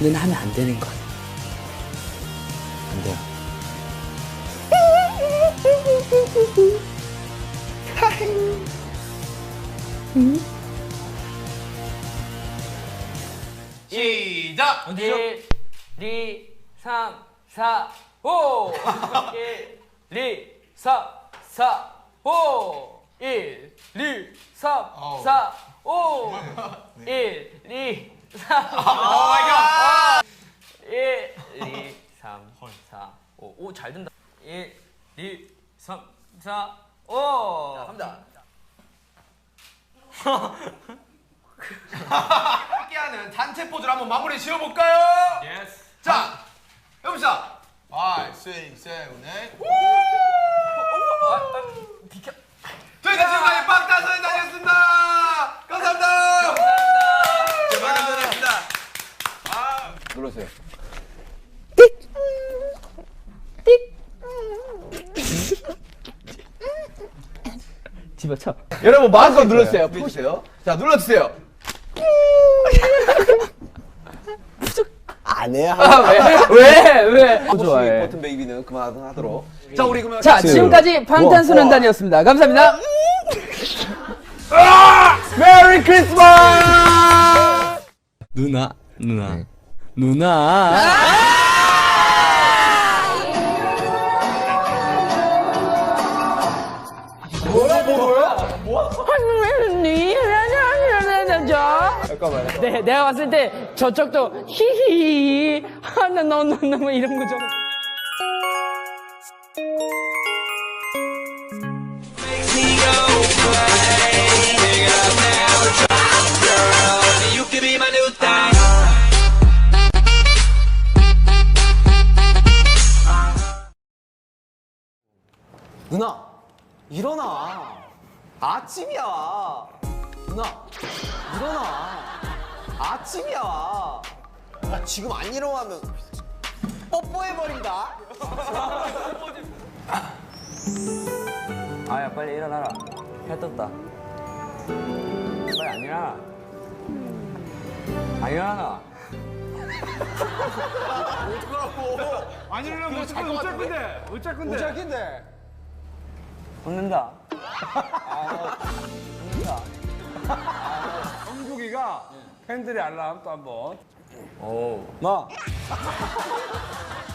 는 하면 안 되는 것. 안 돼요. 시작! 1, 2, 3, 4, 5 1, 2, 3, 4, 5 1, 2, 3, 4, 5 1, 2, 3, 1, 2, 3, 4, 5 오, 잘 된다 1, 2, 3, 4, 5 갑니다. 함께하는 단체 포즈를 한번 마무리 지어볼까요? 예스 자, 해봅시다. 5, 6, 7, 8. 비켜 저희는 지금까지 방탄소년단이었습니다. 감사합니다. 감사합니다. 눌러주세요. 집어쳐. 여러분 마음껏 눌러주세요. 푸세요. 자 눌러주세요. 안 해야 아, 왜? 왜? 왜? 좋아해. 버튼 베이비는 그만하도록. 자, 우리 그러면 자 지금까지 방탄소년단이었습니다. 감사합니다. 메리 크리스마스! 누나, 누나, 누나. 잠깐만요. 네, 내가 봤을 때 저쪽도 히히히 하나 너무 너무 이런 거죠. 누나, 일어나. 아침이야. 누나, 일어나. 아침이야. 아, 지금 안 일어나면 뽀뽀해버린다. 아야 빨리 일어나라. 해 떴다. 빨리 안 일어나. 안 일어나. 안 이러면 어쩔 건데? 어쩔 건데? 짝인데. 웃는다. 아, 웃는다. 성국이가 팬들의 알람 또 한 번. 오. 마.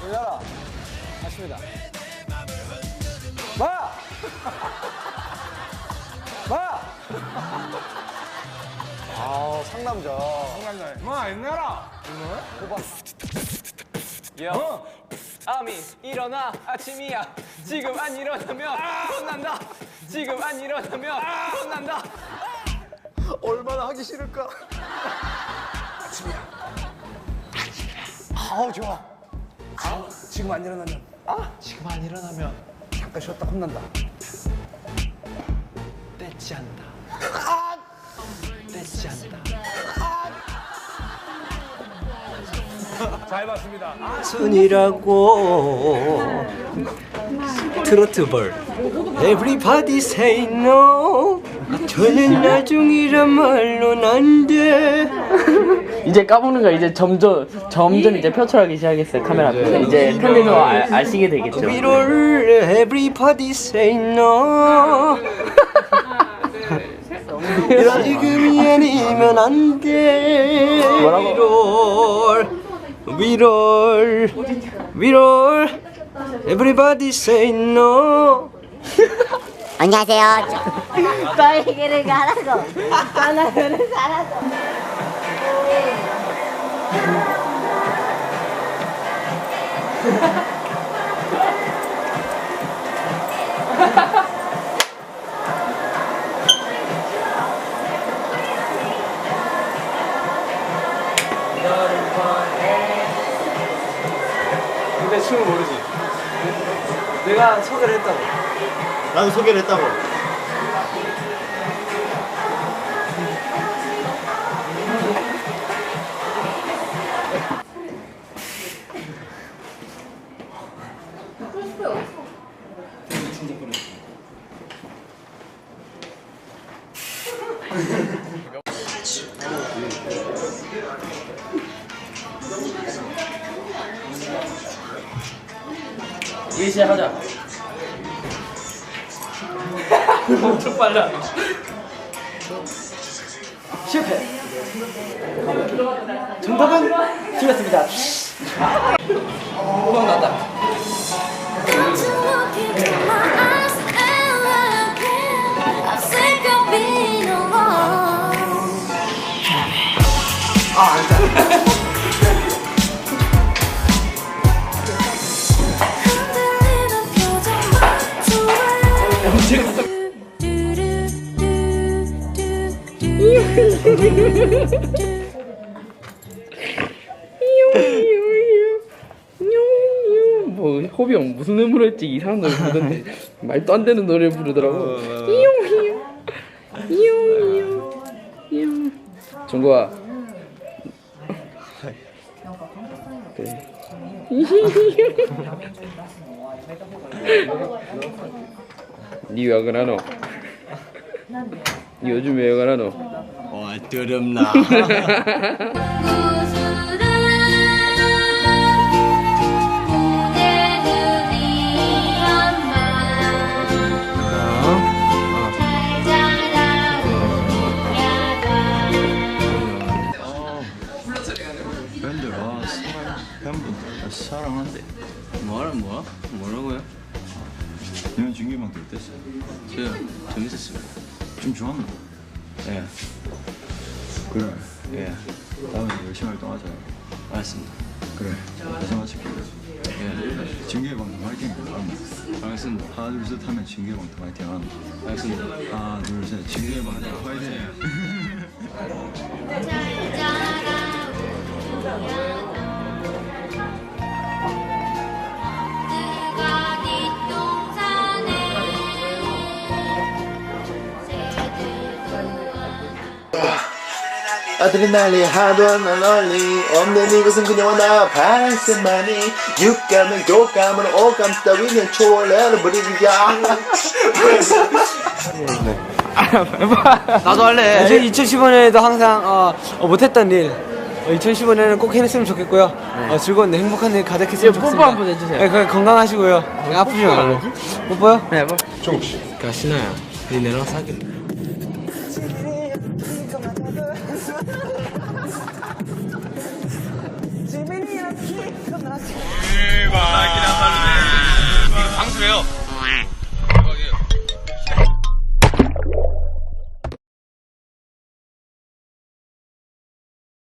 일어나. 맞습니다. 마. 마. 아, 상남자. 성남자. 마, 옛날아. 여. 아미 일어나 아침이야. 지금 안 일어나면 혼난다. 지금 안 일어나면 혼난다. 얼마나 하기 싫을까? 아우 좋아. 지금 안 일어나면. 아 지금 안 일어나면 잠깐 쉬었다 혼난다. 떼지 않다. 아 떼지 않다. 잘 봤습니다. 순이라고 트로트 벌 Everybody say no 저는 나중이란 말론 안돼. 이제 까먹는 거 이제 점점 점점 이제 표출하기 시작했어요 카메라. 앞에서 이제 팬들도 알, 아시게 되겠죠. 위로를 Everybody say no. 지금이 아니면 안돼. 위롤 위롤 위롤 Everybody say no 안녕하세요. 너 얘기를 가라고. 하나를 살아서. 근데 춤을 모르지. 내가 소개를 했다고. 나는 소개를 했다고 이제 하자. 엄청 빨라. 실패. 정답은. 후방 나다. Don't you look 호비 형 무슨 음으로 했지? 이상한 노래 부르던데 말도 안 되는 노래 부르더라고. 이용 이용. 이용 이용. 이용. 정구아. 그래 니왜 그러노? 니 요즘 왜 그러노? 와 드럽나 밴드 아, 사랑한대 뭐라 뭐야? 뭐라고요? 내가 중계방 될 때였어 저 재밌었습니다. 좀 좋았나? 예, 그래. 예, 다음에 열심히 활동하자. 알겠습니다. 그래. 고생하실게. 예, 중계방도 화이팅. 알겠습니다. 하나 둘 셋 하면 중계방도 화이팅. 하는 알겠습니다. 하나 둘셋. 중계방도 화이팅. 뜨거 아드레날린 하도 안 널리 없는 이곳은 그녀와 나 발생만이 육감은 교감은 오감 따위는 초월해를 버리기야 나도 할래. 2015년에도 항상 어, 어, 못했던 일. 2015년에는 꼭 해냈으면 좋겠고요. 어, 즐거운 일, 행복한 일 가득했으면 뽀뽀 좋겠습니다. 한번 해주세요. 네, 그 건강하시고요. 네, 아프지 말고. 뽀뽀요? 네 뭐. 야 신아야, 니 내랑 사귈래? 아